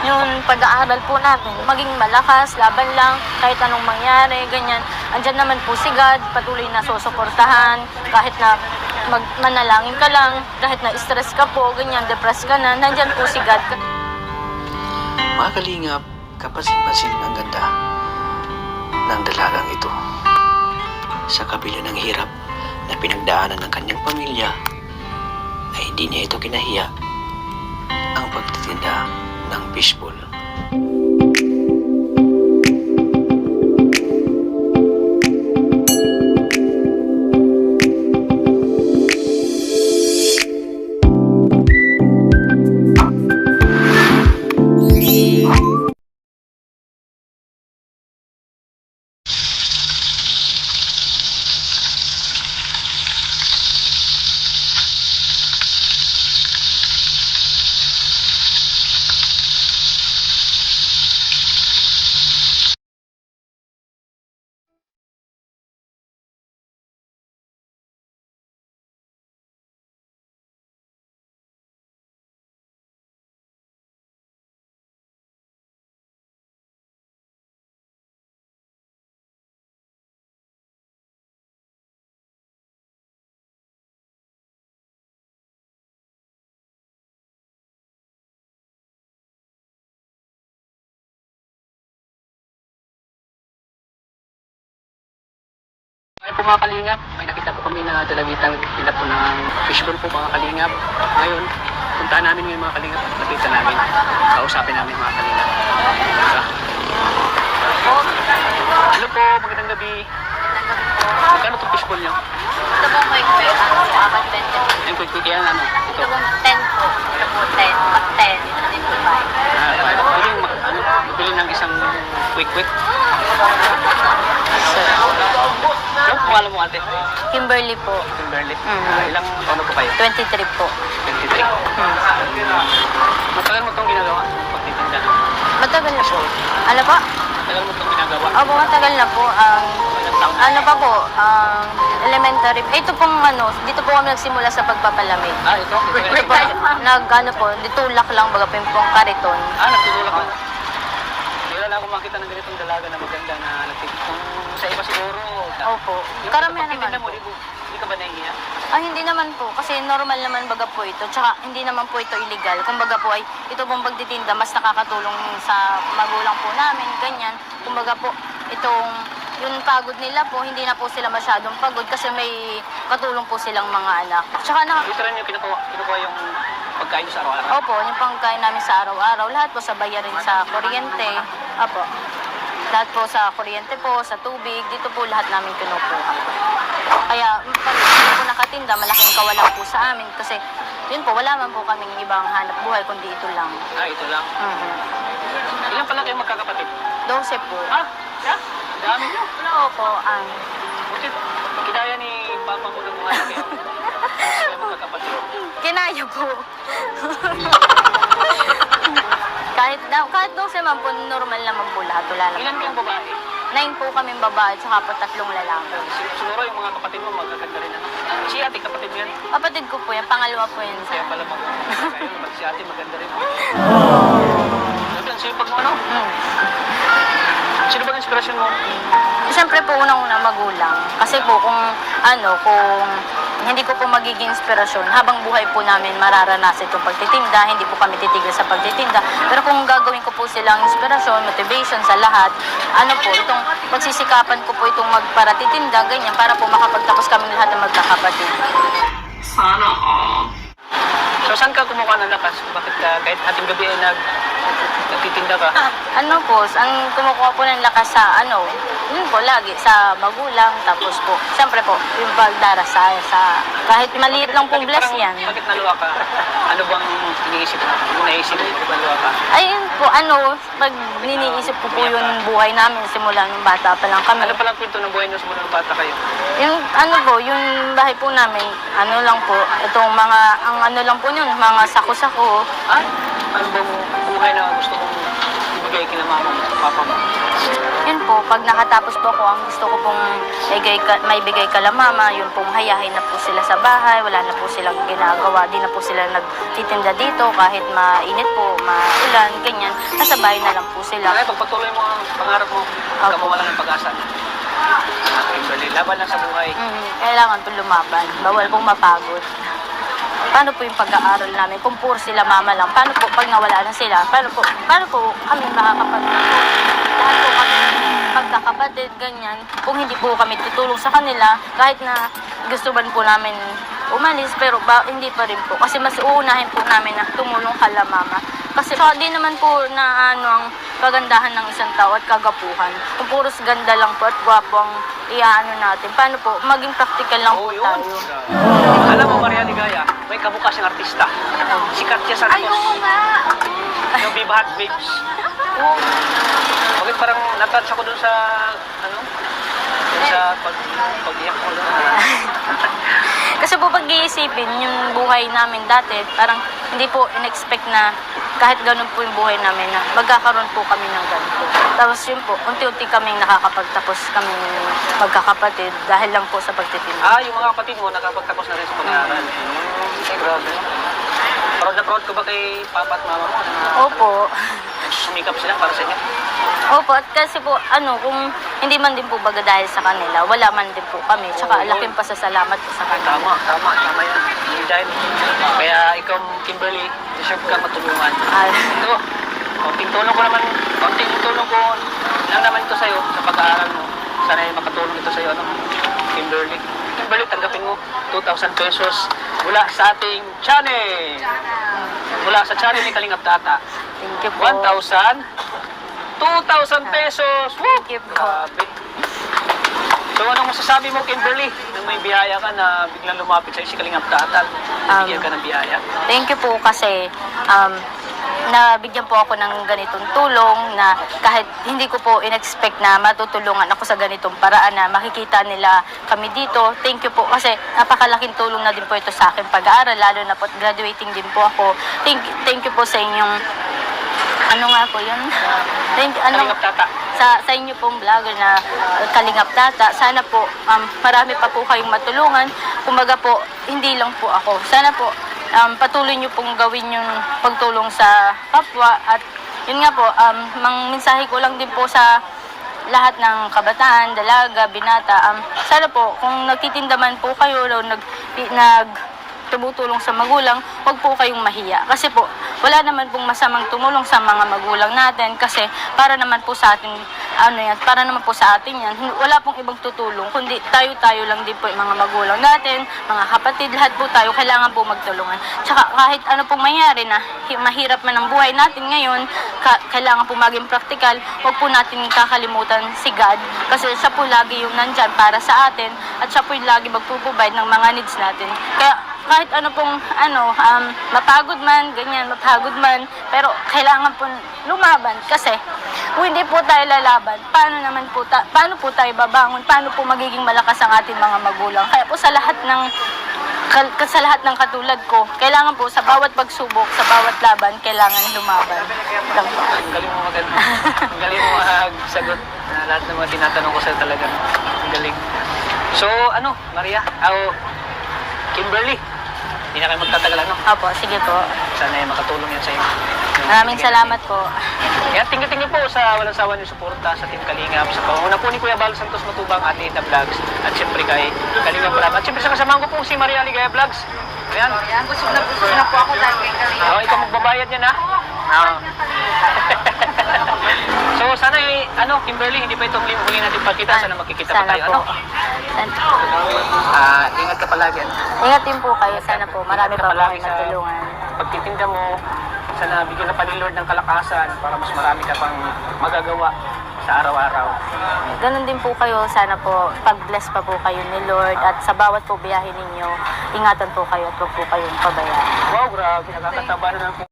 yung pag-aaral po namin, maging malakas, laban lang, kahit anong mangyari, ganyan. Andyan naman po si God, patuloy na susuportahan, kahit na mag manalangin ka lang, kahit na stress ka po, ganyan, depressed ka na, nandyan po si God. Mga kalingap, kapansin-pansin ang ganda ng dalagang ito. Sa kabila ng hirap na pinagdaanan ng kanyang pamilya, ay hindi niya ito kinahiya ang pagtitinda ng fishbowl. Po mga kalingap, may nakita po kami na dalawitang tila po ng fishbowl po mga kalingap. Ngayon, puntahan namin ngayon mga kalingap at nakita namin. Kausapin namin mga kalingap. Hello po, magandang gabi. Magkano itong fishbowl nyo? Ito po may ano, apat 20. Ayun, quick quick yan ano. Ito. Po 10 po. Ito po 10. Pag 10, ito din po 5. Ah, pwede yung ano, bili ng isang quick quick. Ano po alam mo ate? Kimberly po, Kimberly. Mm. Ah, ilang taon po kayo? 23 po. 23. Matagal mo itong ginagawa? Pagtitinda. Matagal na po. Ano po? Matagal mo itong ginagawa? Opo, matagal na po. Um, Ilang taon? ano pa po, um, elementary. Ito pong ano, dito po kami nagsimula sa pagpapalamig. Ah, ito? Ito po, nag, ano po, ditulak lang baga po yung pong kariton. Ah, nagtutulak ka. Makita ng ganitong dalaga na maganda na nagtitulak. Kung sa iba siguro, Opo. Yung Karamihan pagtitinda naman mo, po. di, bu- di ka ba nahihiya? Ah, hindi naman po. Kasi normal naman baga po ito. Tsaka hindi naman po ito illegal. Kumbaga po ay ito pong pagtitinda mas nakakatulong sa magulang po namin, ganyan. Kumbaga po itong yung pagod nila po, hindi na po sila masyadong pagod kasi may katulong po silang mga anak. Tsaka na, rin yung kinukuha, kinukuha yung pagkain sa araw-araw. opo, yung pangkain namin sa araw-araw, lahat po sa bayarin sa kuryente. Opo. Lahat po sa kuryente po, sa tubig, dito po lahat namin kinukuha. Kaya pag hindi po nakatinda, malaking kawalan po sa amin kasi yun po, wala man po kaming ibang hanap buhay kundi ito lang. Ah, ito lang. Mhm. Ilan pala kayo magkakapatid? 12 po. Ah, yeah. Dami nyo. Oo po, um, Buti, kinaya ni Papa mo ng mga kayo. Kinaya po. kahit, na, kahit 12 man po, normal naman po lahat. Wala Ilan naman. kayong babae? Nine po kaming babae, tsaka po tatlong lalaki. Sig- Siguro yung mga kapatid mo magkaganda rin. Ano? Si ate, kapatid mo yan. Kapatid ko po yan, pangalawa po yan sa... Kaya pala mag si ate maganda rin. Sabi, ang sipag mo ano? Hmm. Sino bang inspirasyon mo? Siyempre po unang-una magulang. Kasi po kung ano, kung hindi ko po magiging inspirasyon, habang buhay po namin mararanasan itong pagtitinda, hindi po kami titigil sa pagtitinda. Pero kung gagawin ko po silang inspirasyon, motivation sa lahat, ano po, itong pagsisikapan ko po itong magparatitinda, ganyan, para po makapagtapos kami lahat ng magkakapatid. So saan ka kumuha ng lakas? Bakit ka kahit ating gabi ay nag nagtitinda ka? Ano po, ang kumukuha po ng lakas sa ano, yun po lagi sa magulang, tapos po, siyempre po, yung pagdarasal sa, kahit maliit lang pong bless yan. Bakit naluwa ka? Ano bang iniisip mo? Yung naisip mo, naluwa ka? Ayun po, ano, pag niniisip ko po yung buhay namin simula nung bata pa lang kami. Ano palang kwento ng buhay nyo simula ng bata kayo? Yung ano po, yung bahay po namin, ano lang po, itong mga, ang ano lang po yun, mga sako-sako. Ah, ano bang buhay na gusto mong ibigay kina mama mo, papa mo? Yun po, pag nakatapos po ako, ang gusto ko pong maibigay, ka, maibigay kala mama, yun pong hayahin na po sila sa bahay, wala na po silang ginagawa, di na po sila nagtitinda dito kahit mainit po, maulan, ganyan. Nasa bahay na lang po sila. Kaya pagpatuloy mo ang pangarap mo, huwag ka Opo. mawala ng pag-asa. Ah, Kimberly, laban lang sa buhay. Mm, kailangan po lumaban. Bawal pong mapagod. Paano po yung pag-aaral namin? Kung puro sila mama lang, paano po pag nawala na sila? Paano po, paano po kami makakapag... Lahat po kami magkakapatid, ganyan. Kung hindi po kami tutulong sa kanila, kahit na gusto man po namin umalis, pero ba, hindi pa rin po. Kasi mas uunahin po namin na tumulong kala mama. Kasi so, di naman po na ano ang kagandahan ng isang tao at kagapuhan. Kung puros ganda lang po at gwapo ang iaano natin. Paano po? Maging practical lang po yun. tayo. Alam mo, Maria Ligaya, may kabukas ng artista. Sikat siya sa Ay, oo nga! Yung Viva Hot Babes. Oo. Bakit parang natouch ako dun sa, ano, dun sa pag, pag-iyak ko dun. Kasi po pag iisipin, yung buhay namin dati, parang hindi po in-expect na kahit ganun po yung buhay namin na magkakaroon po kami ng ganito. Tapos yun po, unti-unti kaming nakakapagtapos kami magkakapatid dahil lang po sa pagtitinda. Ah, yung mga kapatid mo, nakapagtapos na rin sa pag-aaral. Hmm, ay, grabe. Proud na proud ko ba kay papa at mama mo? Na, Opo. Sumikap sila para sa inyo. Opo, at kasi po, ano, kung hindi man din po baga dahil sa kanila, wala man din po kami. Tsaka Oo, laking pasasalamat po sa kanila. Tama, tama, tama yan. Hindi dahil. Kaya ikaw, Kimberly, deserve ka matulungan. Ah, Ito, konting tulong ko naman, konting tulong ko lang naman ito sa'yo sa pag-aaral mo. Sana ay makatulong ito sa'yo, ano? Kimberly. Kimberly, tanggapin mo 2,000 pesos mula sa ating channel. Mula sa channel ni Kalingap Tata. thank you po. 1,000, 2,000 pesos. Woo! Thank you po. Grabe. So anong masasabi mo, Kimberly? Nung may biyaya ka na biglang lumapit sa'yo si Kalingap Tata, bigyan ka ng biyaya. Thank you po kasi um, nabigyan po ako ng ganitong tulong na kahit hindi ko po in-expect na matutulungan ako sa ganitong paraan na makikita nila kami dito. Thank you po kasi napakalaking tulong na din po ito sa akin pag-aaral lalo na po at graduating din po ako. Thank, thank you po sa inyong ano nga po yun? Thank, ano, Kalingap Tata. sa sa inyo pong vlogger na uh, Kalingap Tata. Sana po um, marami pa po kayong matulungan. Kumbaga po, hindi lang po ako. Sana po um, patuloy niyo pong gawin yung pagtulong sa kapwa at yun nga po, um, mang mensahe ko lang din po sa lahat ng kabataan, dalaga, binata. Um, sana po, kung nagtitinda man po kayo, o nag, nag tumutulong sa magulang, huwag po kayong mahiya. Kasi po, wala naman pong masamang tumulong sa mga magulang natin kasi para naman po sa atin, ano yan, para naman po sa atin yan, wala pong ibang tutulong, kundi tayo-tayo lang din po yung mga magulang natin, mga kapatid, lahat po tayo, kailangan po magtulungan. Tsaka kahit ano pong mangyari na hi- mahirap man ang buhay natin ngayon, ka- kailangan po maging praktikal, huwag po natin kakalimutan si God kasi siya po lagi yung nandyan para sa atin at siya po yung lagi magpuprovide ng mga needs natin. Kaya kahit ano pong ano um, mapagod man ganyan mapagod man pero kailangan po lumaban kasi kung hindi po tayo lalaban paano naman po ta- paano po tayo babangon paano po magiging malakas ang ating mga magulang kaya po sa lahat ng sa lahat ng katulad ko kailangan po sa bawat pagsubok sa bawat laban kailangan lumaban lang galing mo maganda. Ang galing mo magsagot na lahat ng mga tinatanong ko sa'yo talaga. Galing. So, ano, Maria? Oh, Kimberly. Hindi na kayo magtatagal, ano? opo sige po Sana ay makatulong yan sa'yo. maraming salamat po Kaya tingin-tingin po sa walang sawa niyo suporta sa Team Kalingap, sa panguna po ni Kuya Bal Santos Matubang at Ita Vlogs, at siyempre kay Kalingap Rap. At siyempre sa kasamahan ko po si Maria Ligaya Vlogs. Ayan. Yan, busog na busog na po ako dahil kay Kalina. Oh, ikaw magbabayad niyan ha. Oo. so sana eh, ano, Kimberly, hindi pa itong huli natin pagkita. Sana magkikita pa sana tayo. po Ano? Sana- Ah, ingat ka palagi. ano? ingat din po kayo sana po marami Ingat pa ka po palagi kayong sa natulungan Pagtitinda mo, sana bigyan na pa ni Lord ng kalakasan para mas marami ka pang magagawa sa araw-araw. Ganon din po kayo. Sana po pag-bless pa po kayo ni Lord at sa bawat po biyahe ninyo, ingatan po kayo at huwag po kayong pabayaan. Wow, grabe, nakakataba na ng